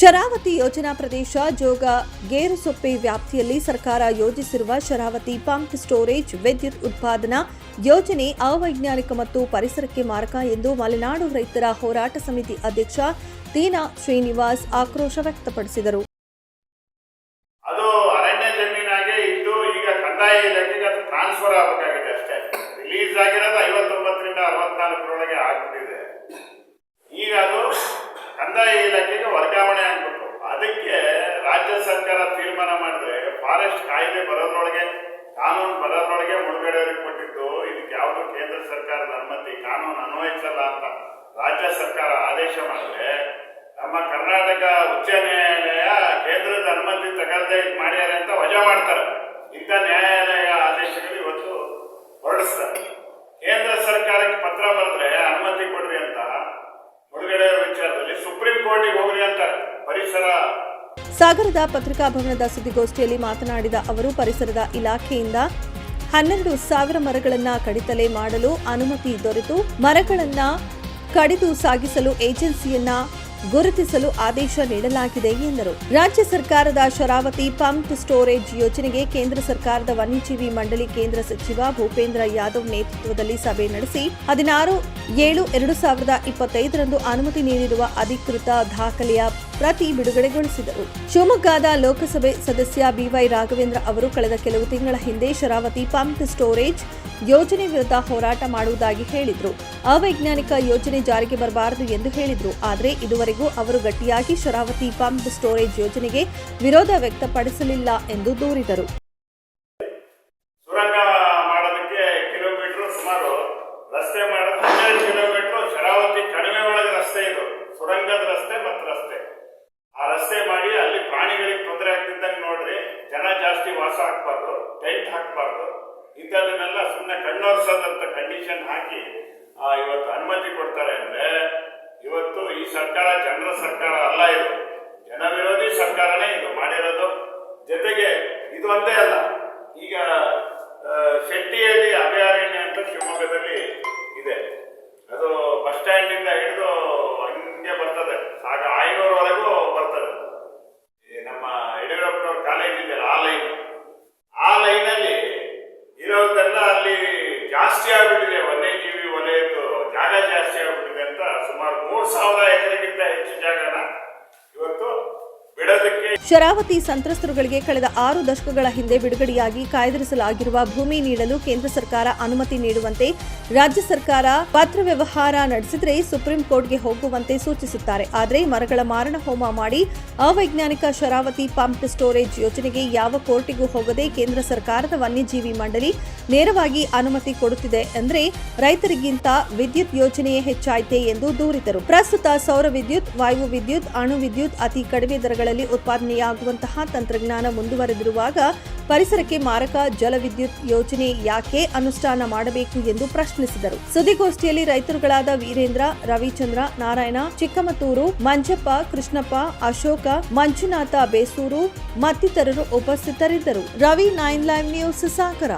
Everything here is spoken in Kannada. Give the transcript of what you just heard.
ಶರಾವತಿ ಯೋಜನಾ ಪ್ರದೇಶ ಜೋಗ ಗೇರುಸೊಪ್ಪೆ ವ್ಯಾಪ್ತಿಯಲ್ಲಿ ಸರ್ಕಾರ ಯೋಜಿಸಿರುವ ಶರಾವತಿ ಪಂಪ್ ಸ್ಟೋರೇಜ್ ವಿದ್ಯುತ್ ಉತ್ಪಾದನಾ ಯೋಜನೆ ಅವೈಜ್ಞಾನಿಕ ಮತ್ತು ಪರಿಸರಕ್ಕೆ ಮಾರಕ ಎಂದು ಮಲೆನಾಡು ರೈತರ ಹೋರಾಟ ಸಮಿತಿ ಅಧ್ಯಕ್ಷ ತೀನಾ ಶ್ರೀನಿವಾಸ್ ಆಕ್ರೋಶ ವ್ಯಕ್ತಪಡಿಸಿದರು. ಟ್ರಾನ್ಸ್ಫರ್ ಆಗಬೇಕಾಗಿದೆ ಅಷ್ಟೇ. ರಿಲೀಸ್ ಆಗಿರೋದು ಐವತ್ತೊಂಬತ್ತರಿಂದ ಅರವತ್ನಾಲ್ಕರೊಳಗೆ ಆಗ್ಬಿಟ್ಟಿದೆ. ಕಂದಾಯ ಇಲಾಖೆಗೆ ವರ್ಗಾವಣೆ ಆಗಬೇಕು. ಅದಕ್ಕೆ ರಾಜ್ಯ ಸರ್ಕಾರ ತೀರ್ಮಾನ ಮಾಡಿದ್ರೆ ಫಾರೆಸ್ಟ್ ಕಾಯ್ದೆ ಬರೋದ್ರೊಳಗೆ, ಕಾನೂನು ಬರೋದ್ರೊಳಗೆ ಮುಳುಗಡೆಯವರಿಗೆ ಕೊಟ್ಟಿದ್ದು, ಇದಕ್ಕೆ ಯಾವುದು ಕೇಂದ್ರ ಸರ್ಕಾರದ ಅನುಮತಿ, ಕಾನೂನು ಅನ್ವಯಿಸಲ್ಲ ಅಂತ ರಾಜ್ಯ ಸರ್ಕಾರ ಆದೇಶ ಮಾಡಿದ್ರೆ, ನಮ್ಮ ಕರ್ನಾಟಕ ಉಚ್ಚ ನ್ಯಾಯಾಲಯ ಕೇಂದ್ರದ ಅನುಮತಿ ತಗೊಳ್ಳದೆ ಮಾಡ್ಯಾರೆ ಅಂತ ವಜಾ ಮಾಡ್ತಾರೆ. ಇಂಥ ನ್ಯಾಯಾಲಯ ಆದೇಶಗಳು ಇವತ್ತು ಹೊರಡಿಸ್ತಾರೆ ಕೇಂದ್ರ ಸರ್ಕಾರಕ್ಕೆ ಪತ್ರ ಬರೆದ್ರೆ ಅನುಮತಿ ಕೊಡ್ರಿ ಅಂತ ಮುಳುಗಡೆ ವಿಚಾರದಲ್ಲಿ ಅಂತಾರೆ ಪರಿಸರ. ಸಾಗರದ ಪತ್ರಿಕಾ ಭವನದ ಸುದ್ದಿಗೋಷ್ಠಿಯಲ್ಲಿ ಮಾತನಾಡಿದ ಅವರು, ಪರಿಸರದ ಇಲಾಖೆಯಿಂದ ಹನ್ನೆರಡು ಸಾವಿರ ಮರಗಳನ್ನ ಕಡಿತಲೆ ಮಾಡಲು ಅನುಮತಿ ದೊರೆತು. ಮರಗಳನ್ನ ಕಡಿದು ಸಾಗಿಸಲು ಏಜೆನ್ಸಿಯನ್ನ ಗುರುತಿಸಲು ಆದೇಶ ನೀಡಲಾಗಿದೆ ಎಂದರು. ರಾಜ್ಯ ಸರ್ಕಾರದ ಶರಾವತಿ ಪಂಪ್ ಸ್ಟೋರೇಜ್ ಯೋಜನೆಗೆ ಕೇಂದ್ರ ಸರ್ಕಾರದ ವನ್ಯಜೀವಿ ಮಂಡಳಿ ಕೇಂದ್ರ ಸಚಿವ ಭೂಪೇಂದ್ರ ಯಾದವ್ ನೇತೃತ್ವದಲ್ಲಿ ಸಭೆ ನಡೆಸಿ ಹದಿನಾರು ಏಳು ಎರಡು ಸಾವಿರದ ಇಪ್ಪತ್ತೈದರಂದು ಅನುಮತಿ ನೀಡಿರುವ ಅಧಿಕೃತ ದಾಖಲೆಯ ಪ್ರತಿ ಬಿಡುಗಡೆಗೊಳಿಸಿದರು. ಶಿವಮೊಗ್ಗದ ಲೋಕಸಭೆ ಸದಸ್ಯ ಬಿವೈ ರಾಘವೇಂದ್ರ ಅವರು ಕಳೆದ ಕೆಲವು ತಿಂಗಳ ಹಿಂದೆ ಶರಾವತಿ ಪಂಪ್ ಸ್ಟೋರೇಜ್ ಯೋಜನೆ ವಿರುದ್ಧ ಹೋರಾಟ ಮಾಡುವುದಾಗಿ ಹೇಳಿದ್ರು. ಅವೈಜ್ಞಾನಿಕ ಯೋಜನೆ ಜಾರಿಗೆ ಬರಬಾರದು ಎಂದು ಹೇಳಿದ್ರು. ಆದರೆ ಇದುವರೆಗೂ ಅವರು ಗಟ್ಟಿಯಾಗಿ ಶರಾವತಿ ಪಂಪ್ ಸ್ಟೋರೇಜ್ ಯೋಜನೆಗೆ ವಿರೋಧ ವ್ಯಕ್ತಪಡಿಸಲಿಲ್ಲ ಎಂದು ದೂರಿದರು. ಸುರಂಗದ ರಸ್ತೆ ಮತ್ತು ರಸ್ತೆ ಆ ರಸ್ತೆ ಮಾಡಿ ಅಲ್ಲಿ ಪ್ರಾಣಿಗಳಿಗೆ ತೊಂದರೆ ಆಗ್ತಿದ್ದಂಗೆ ನೋಡ್ರಿ ಜನ ಜಾಸ್ತಿ ವಾಸ ಹಾಕ್ಬಾರ್ದು ಟೆಂಟ್ ಹಾಕ್ಬಾರ್ದು. ಇಂಥದನ್ನೆಲ್ಲ ಸುಮ್ಮನೆ ಕಣ್ಣೊರ್ಸೋದಂತ ಕಂಡೀಷನ್ ಹಾಕಿ ಆ, ಇವತ್ತು ಅನುಮತಿ ಕೊಡ್ತಾರೆ ಅಂದ್ರೆ ಇವತ್ತು ಈ ಸರ್ಕಾರ ಜನರ ಸರ್ಕಾರ ಅಲ್ಲ ಇದು. ಜನ ವಿರೋಧಿ ಸರ್ಕಾರನೇ ಇದು ಮಾಡಿರೋದು. ಜೊತೆಗೆ ಇದು ಒಂದೇ ಅಲ್ಲ ಶರಾವತಿ ಸಂತ್ರಸ್ತರುಗಳಿಗೆ ಕಳೆದ ಆರು ದಶಕಗಳ ಹಿಂದೆ ಬಿಡುಗಡೆಯಾಗಿ ಕಾಯ್ದಿರಿಸಲಾಗಿರುವ ಭೂಮಿ ನೀಡಲು ಕೇಂದ್ರ ಸರ್ಕಾರ ಅನುಮತಿ ನೀಡುವಂತೆ ರಾಜ್ಯ ಸರ್ಕಾರ ಪತ್ರ ವ್ಯವಹಾರ ನಡೆಸಿದ್ರೆ ಸುಪ್ರೀಂ ಕೋರ್ಟ್ಗೆ ಹೋಗುವಂತೆ ಸೂಚಿಸುತ್ತಾರೆ. ಆದರೆ ಮರಗಳ ಮಾರಣ ಹೋಮ ಮಾಡಿ ಅವೈಜ್ಞಾನಿಕ ಶರಾವತಿ ಪಂಪ್ ಸ್ಟೋರೇಜ್ ಯೋಜನೆಗೆ ಯಾವ ಕೋರ್ಟಿಗೂ ಹೋಗದೆ ಕೇಂದ್ರ ಸರ್ಕಾರದ ವನ್ಯಜೀವಿ ಮಂಡಳಿ ನೇರವಾಗಿ ಅನುಮತಿ ಕೊಡುತ್ತಿದೆ ಅಂದ್ರೆ ರೈತರಿಗಿಂತ ವಿದ್ಯುತ್ ಯೋಜನೆಯೇ ಹೆಚ್ಚಾಯಿತೆ ಎಂದು ದೂರಿದರು. ಪ್ರಸ್ತುತ ಸೌರ ವಿದ್ಯುತ್ ವಾಯು ವಿದ್ಯುತ್ ಅಣು ವಿದ್ಯುತ್ ಅತಿ ಕಡಿಮೆ ದರಗಳಲ್ಲಿ ಉತ್ಪಾದನೆಯಾಗುವಂತಹ ತಂತ್ರಜ್ಞಾನ ಮುಂದುವರೆದಿರುವಾಗ ಪರಿಸರಕ್ಕೆ ಮಾರಕ ಜಲವಿದ್ಯುತ್ ಯೋಜನೆ ಯಾಕೆ ಅನುಷ್ಠಾನ ಮಾಡಬೇಕು ಎಂದು ಪ್ರಶ್ನಿಸಿದರು. ಸುದ್ದಿಗೋಷ್ಠಿಯಲ್ಲಿ ರೈತರುಗಳಾದ ವೀರೇಂದ್ರ, ರವಿಚಂದ್ರ, ನಾರಾಯಣ, ಚಿಕ್ಕಮತ್ತೂರು, ಮಂಜಪ್ಪ, ಕೃಷ್ಣಪ್ಪ, ಅಶೋಕ, ಮಂಜುನಾಥ ಬೇಸೂರು ಮತ್ತಿತರರು ಉಪಸ್ಥಿತರಿದ್ದರು. Ravi nine live news, Sagara.